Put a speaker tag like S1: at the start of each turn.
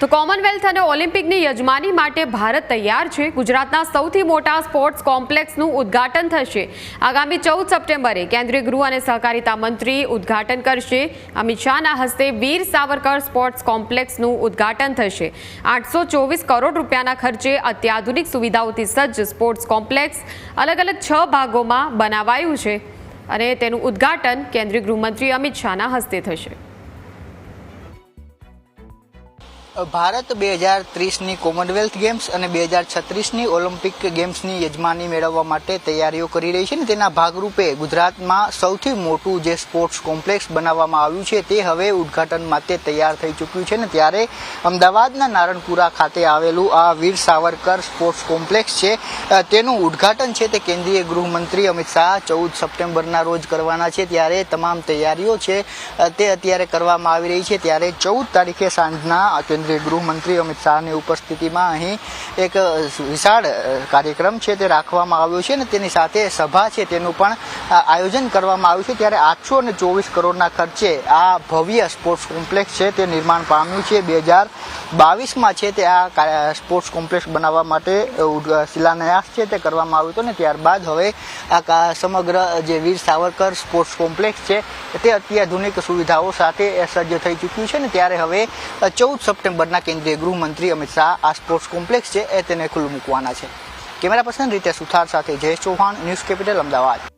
S1: તો કોમનવેલ્થ અને ઓલિમ્પિકની યજમાની માટે ભારત તૈયાર છે. ગુજરાતના સૌથી મોટા સ્પોર્ટ્સ કોમ્પ્લેક્સનું ઉદ્ઘાટન થશે. આગામી ચૌદ સપ્ટેમ્બરે કેન્દ્રીય ગૃહ અને સહકારિતા મંત્રી ઉદ્ઘાટન કરશે. અમિત શાહના હસ્તે વીર સાવરકર સ્પોર્ટ્સ કોમ્પ્લેક્સનું ઉદ્ઘાટન થશે. આઠસો કરોડ રૂપિયાના ખર્ચે અત્યાધુનિક સુવિધાઓથી સજ્જ સ્પોર્ટ્સ કોમ્પ્લેક્સ અલગ અલગ છ ભાગોમાં બનાવાયું છે અને તેનું ઉદ્ઘાટન કેન્દ્રીય ગૃહમંત્રી અમિત શાહના હસ્તે થશે.
S2: ભારત બે હજાર ત્રીસની કોમનવેલ્થ ગેમ્સ અને બે હજાર છત્રીસની ઓલિમ્પિક ગેમ્સની યજમાની મેળવવા માટે તૈયારીઓ કરી રહી છે ને તેના ભાગરૂપે ગુજરાતમાં સૌથી મોટું જે સ્પોર્ટ્સ કોમ્પ્લેક્સ બનાવવામાં આવ્યું છે તે હવે ઉદ્ઘાટન માટે તૈયાર થઈ ચૂક્યું છે ને ત્યારે અમદાવાદના નારણપુરા ખાતે આવેલું આ વીર સાવરકર સ્પોર્ટ્સ કોમ્પ્લેક્સ છે. તેનું ઉદ્ઘાટન છે તે કેન્દ્રીય ગૃહમંત્રી અમિત શાહ ચૌદ સપ્ટેમ્બરના રોજ કરવાના છે. ત્યારે તમામ તૈયારીઓ છે તે અત્યારે કરવામાં આવી રહી છે. ત્યારે ચૌદ તારીખે સાંજના કેન્દ્રીય ગૃહમંત્રી અમિત શાહની ઉપસ્થિતિમાં અહીં એક વિશાળ કાર્યક્રમ છે તે રાખવામાં આવ્યો છે અને તેની સાથે સભા છે તેનું પણ આયોજન કરવામાં આવ્યું છે ત્યારે આઠસો અને ચોવીસ કરોડના ખર્ચે આ ભવ્ય સ્પોર્ટ્સ કોમ્પ્લેક્સ છે તે નિર્માણ પામ્યું છે. બે હજાર બાવીસમાં છે તે આ સ્પોર્ટ્સ કોમ્પ્લેક્સ બનાવવા માટે શિલાન્યાસ છે તે કરવામાં આવ્યો હતો ને ત્યારબાદ હવે આ સમગ્ર જે વીર સાવરકર સ્પોર્ટ્સ કોમ્પ્લેક્સ છે તે અત્યાધુનિક સુવિધાઓ સાથે સજ્જ થઈ ચૂક્યું છે ને ત્યારે હવે ચૌદ સપ્ટેમ્બરના કેન્દ્રીય ગૃહમંત્રી અમિત શાહ આ સ્પોર્ટ્સ કોમ્પ્લેક્સ છે એ તેને ખુલ્લું મૂકવાના છે. કેમેરા પર્સન રીતે સુથાર સાથે જયેશ ચૌહાણ, ન્યૂઝ કેપિટલ, અમદાવાદ.